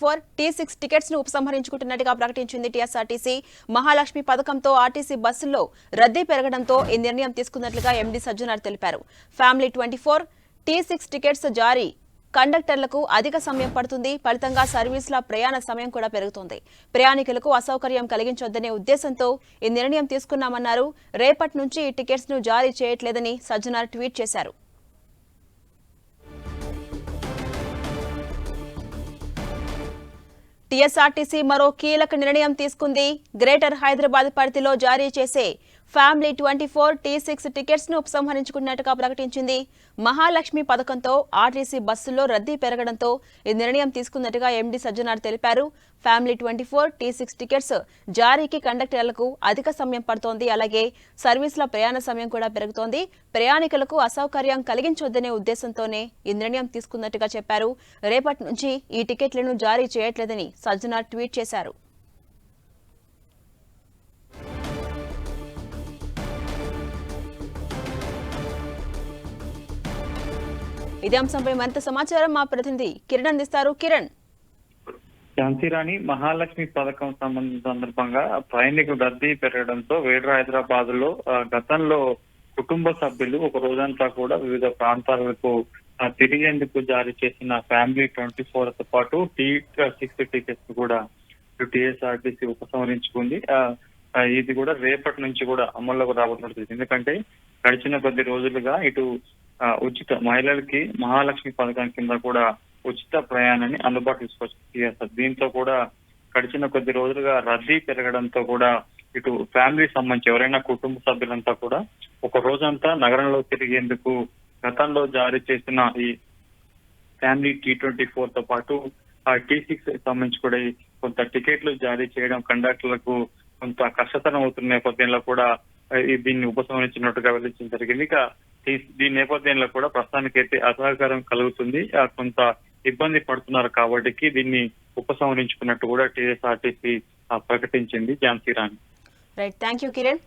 Four T six టికెట్స్ను ఉపసంహరించుకుంటున్నట్టుగా ప్రకటించింది టీఎస్ఆర్టీసీ. మహాలక్ష్మి పథకంతో ఆర్టీసీ బస్సుల్లో రద్దీ పెరగడంతో ఈ నిర్ణయం తీసుకున్నట్లుగా ఎండీ సజ్జనార్ తెలిపారు. Family twenty four T six tickets జారీ. కండక్టర్లకు అధిక సమయం పడుతుంది. ఫలితంగా సర్వీసుల ప్రయాణ సమయం కూడా పెరుగుతుంది. ప్రయాణికులకు అసౌకర్యం కలిగించొద్దనే ఉద్దేశంతో ఈ నిర్ణయం తీసుకున్నామన్నారు. రేపటి నుంచి ఈ టికెట్స్ను జారీ చేయట్లేదని సజ్జనార్ ట్వీట్ చేశారు. టీఎస్ఆర్టీసీ మరో కీలక నిర్ణయం తీసుకుంది. గ్రేటర్ హైదరాబాద్ పరిధిలో జారీ చేసే family twenty four T six టికెట్స్ను ఉపసంహరించుకున్నట్టుగా ప్రకటించింది. మహాలక్ష్మి పథకంతో ఆర్టీసీ బస్సుల్లో రద్దీ పెరగడంతో ఈ నిర్ణయం తీసుకున్నట్టుగా ఎండీ సజ్జనార్ తెలిపారు. Family twenty four T six tickets జారీకి కండక్టర్లకు అధిక సమయం పడుతోంది. అలాగే సర్వీసుల ప్రయాణ సమయం కూడా పెరుగుతోంది. ప్రయాణికులకు అసౌకర్యం కలిగించొద్దనే ఉద్దేశంతోనే ఈ నిర్ణయం తీసుకున్నట్టుగా చెప్పారు. రేపటి నుంచి ఈ టికెట్లను జారీ చేయట్లేదని సజ్జనార్ ట్వీట్ చేశారు. ఇదే అంశంపై మరింత సమాచారం మా ప్రతినిధి కిరణ్ అందిస్తారు. కిరణ్. ఝాన్సీరాణి మహాలక్ష్మి పథకం సంబంధించిన సందర్భంగా ప్రయాణికుల రద్దీ పెరగడంతో వేడు హైదరాబాద్లో గతంలో కుటుంబ సభ్యులు ఒక రోజంతా కూడా వివిధ ప్రాంతాలకు తిరిగేందుకు జారీ చేసిన ఫ్యామిలీ ట్వంటీ ఫోర్తో పాటు టీ సిక్స్ టికెట్స్ కూడా టీఎస్ఆర్టీసీ ఉపసంహరించుకుంది. ఆ, ఇది కూడా రేపటి నుంచి కూడా అమల్లోకి రాబోతున్నట్టు ఎందుకంటే గడిచిన కొద్ది రోజులుగా ఇటు ఉచిత మహిళలకి మహాలక్ష్మి పథకం కింద కూడా ఉచిత ప్రయాణాన్ని అందుబాటు తీసుకొచ్చింది దీంతో కూడా గడిచిన కొద్ది రోజులుగా రద్దీ పెరగడంతో కూడా ఇటు ఫ్యామిలీ సంబంధించి ఎవరైనా కుటుంబ సభ్యులంతా కూడా ఒక రోజంతా నగరంలో తిరిగేందుకు గతంలో జారీ చేసిన ఈ ఫ్యామిలీ టీ ట్వంటీ ఫోర్తో పాటు ఆ టీ సిక్స్ సంబంధించి కూడా కొంత టికెట్లు జారీ చేయడం కండక్టర్లకు కొంత కష్టతరం అవుతున్న నేపథ్యంలో కూడా ఈ దీన్ని ఉపసంహరించినట్టుగా వెల్లడించడం జరిగింది. ఇక దీని నేపథ్యంలో కూడా ప్రస్తుతానికైతే అసహకారం కలుగుతుంది. ఆ, కొంత ఇబ్బంది పడుతున్నారు కాబట్టి దీన్ని ఉపసంహరించుకున్నట్టు కూడా టీఎస్ఆర్టీసీ ప్రకటించింది Jhansi Rani. Right thank you Kiran